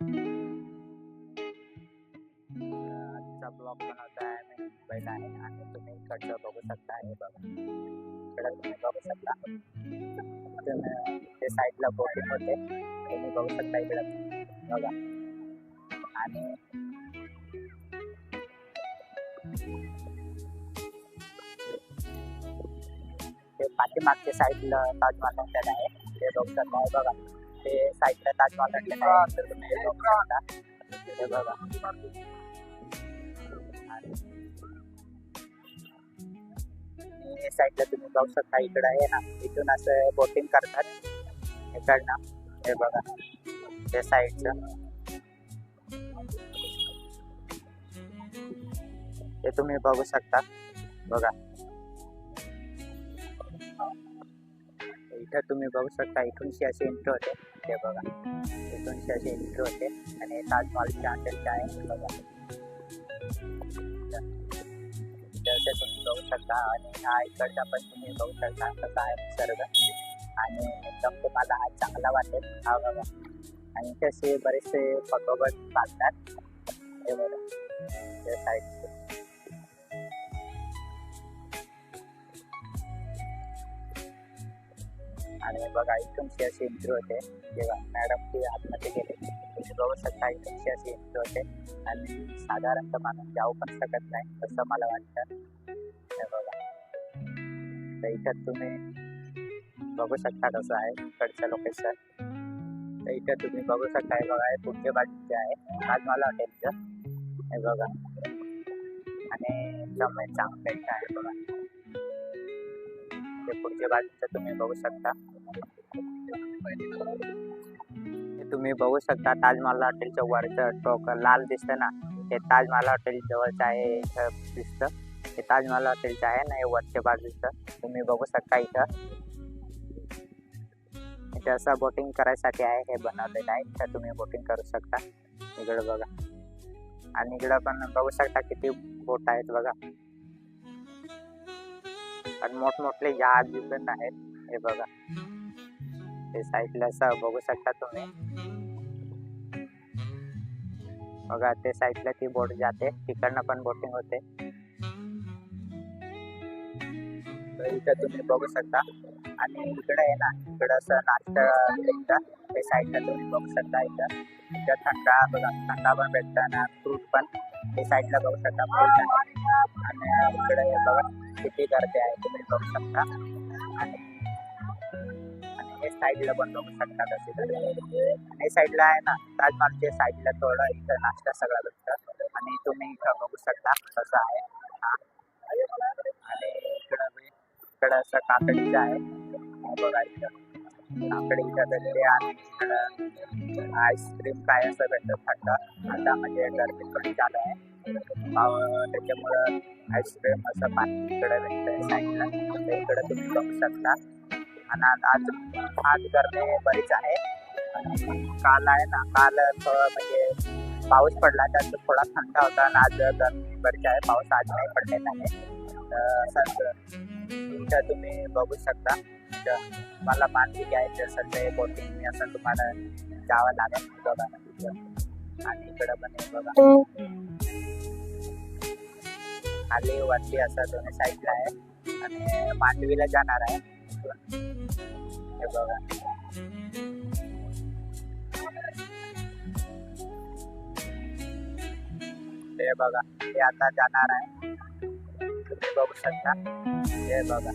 आजचा ब्लॉग बनवत आहे मी मुंबईला आहे आणि तुम्ही इकडचं बघू शकता हे बघा. इकडं तुम्ही बघू शकता. तुम्ही ते साईडला बोटिंग होते. तुम्ही बघू शकता इकडं. बघा. आणि ते पाठीमागच्या साईडला ताजमहाल हॉटेल आहे. ते बघू शकता. बघा. ते साईडला ताजमहल तर तुम्ही शकता. बघा. आणि साईडला तुम्ही बघू शकता इकडं आहे ना. इथून असं बोटिंग करतात. इकडनं. हे बघा. ते साईडचं. ते तुम्ही बघू शकता. बघा. इथं तुम्ही बघू शकता इथूनशी असे एंट्री होते. ते बघा. इथूनशी असे एंट्री होते. आणि ताजमहलच्या हॉटेलचे आहे. बघा. जसे तुम्ही बघू शकता. आणि हा इकडचा पण तुम्ही बघू शकता. कसा आहे निसर्ग. आणि एकदम तुम्हाला हा चांगला वाटेल. हा बघा. आणि तसे बरेचसे फोटो पण हे बघा. साईडचे. आणि बघा तुमची अशी एंट्री होते. जेव्हा मॅडम ते आतमध्ये गेले तुमची बघू शकता तुमची अशी एंट्री होते. आणि साधारणतः माणूस जाऊ पण शकत नाही तसं मला वाटतं. बघा. तर इथं तुम्ही बघू शकता कसं आहे इकडचं लोकेशन तर इथं तुम्ही बघू शकता हे बघा हे पुढच्या बाजूचे आहे ताजमहल हॉटेलचं. हे बघा. आणि जमेन चांगलं आहे बघा. ते पुढच्या बाजूचं तुम्ही बघू शकता तुम्ही बघू शकता ताजमहल हॉटेलच्या वरचं टोक लाल दिसतं ना ते ताजमहल हॉटेल जवळचं आहे इथं दिसतं हे ताजमहल हॉटेलचं आहे ना हे वरच्या बाजूचं तुम्ही बघू शकता इथं इथं असं बोटिंग करायसाठी आहे हे बनवलेलं आहे इथं तुम्ही बोटिंग करू शकता इकडं बघा आणि इकडं पण बघू शकता किती बोट आहेत बघा आणि मोठमोठले जहाज दिसत आहेत. हे बघा. ते साईडला असं बघू शकता तुम्ही. बघा ते साईडला ती बोट जाते. तिकडनं पण बोटिंग होते. इथं तुम्ही बघू शकता. आणि इकडे आहे ना इकडं असं नाश्ता भेटतं. ते साईडला तुम्ही बघू शकता इथं. इथं थंडा बघा थंडा पण भेटतं ना फ्रूट पण. ते साईडला बघू शकता. आणि इकडे हे बघा किती गर्दी आहे तुम्ही बघू शकता. आणि हे साईडला पण बघू शकता तसे आहे. आणि साईडला आहे ना ताजमहलच्या साईडला थोडं इथं नाश्ता सगळा भेटतं. आणि तुम्ही इथं बघू शकता कसं आहे. हा. आणि इकडं बी- इकडं असं काकडीचं आहे. हे बघा इथं काकडी भेटते आणि इकडं आईस्क्रीम काय असं भेटतं थंड. आता म्हणजे गर्दी थोडी चालू आहे. त्याच्यामुळं आईस्क्रीम असं पाणी इकडे भेटतं साईडला इकडं तुम्ही बघू शकता. आणि आज आज गरमी बरीच आहे. काल आहे ना काल थोडं म्हणजे पाऊस पडला त्यात थोडा थंड होता. आणि आज गरमी बरीच आहे. पाऊस आज नाही पडलेला आहे. असंच इथं तुम्ही बघू शकता. मला मानवी घ्यायची असेल तर बोटिंग मी असं तुम्हाला जावं लागेल बघा ना तिथं. आणि इकडं पण हे बघा. खाली वरती असं दोन्ही साईडला आहे. आणि मांडवीला जाणार आहे. हे बघा. हे बघा. हे आता जाणार आहे. तुम्ही बघू शकता. हे बघा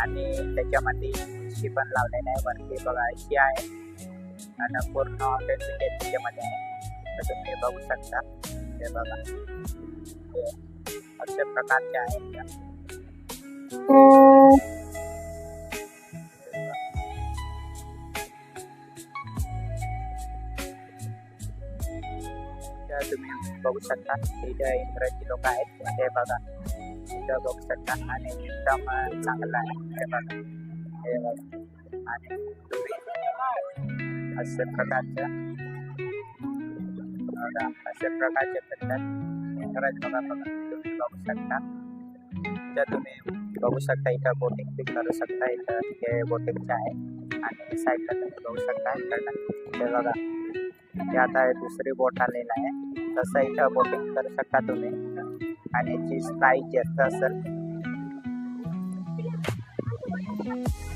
आणि त्याच्यामध्ये शी पण लावलेली आहे वरती बघा अशी आहे आणि पूर्ण हॉटेल त्याच्यामध्ये आहे तर तुम्ही बघू शकता ते बघा अशा प्रकारचे आहेत तुम्ही बघू शकता इथे इंग्रजी लोक आहेत. हे बघा. इथं बघू शकता. आणि एकदम चांगला आहे. हे बघा. हे बघा. आणि तुम्ही अशा प्रकारच्या बघा. अशा प्रकारचे भेटतात इंग्रज बघा बघा. तुम्ही बघू शकता. इथं तुम्ही बघू शकता इथं बोटिंग बी करू शकता. इथं हे बोटिंगचं आहे. आणि साईडला तुम्ही बघू शकता. इकडनं ते बघा. ते आता दुसरी बोट आलेलं आहे. तसं इथं बोटिंग करू शकता तुम्ही. आणि याची प्राईस जास्त असेल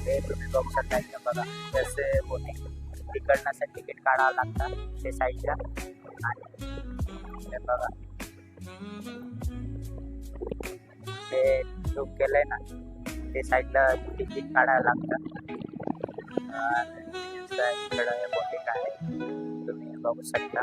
ते तुम्ही बघू शकता इथं बघा. जसे बोटिंग तिकडनं असं तिकीट काढावं लागतं ते साईडला आणि बघा. ते बुक केलंय ना ते साईडला तिकीट काढायला लागतं इकडं बोटिंग आहे तुम्ही बघू शकता.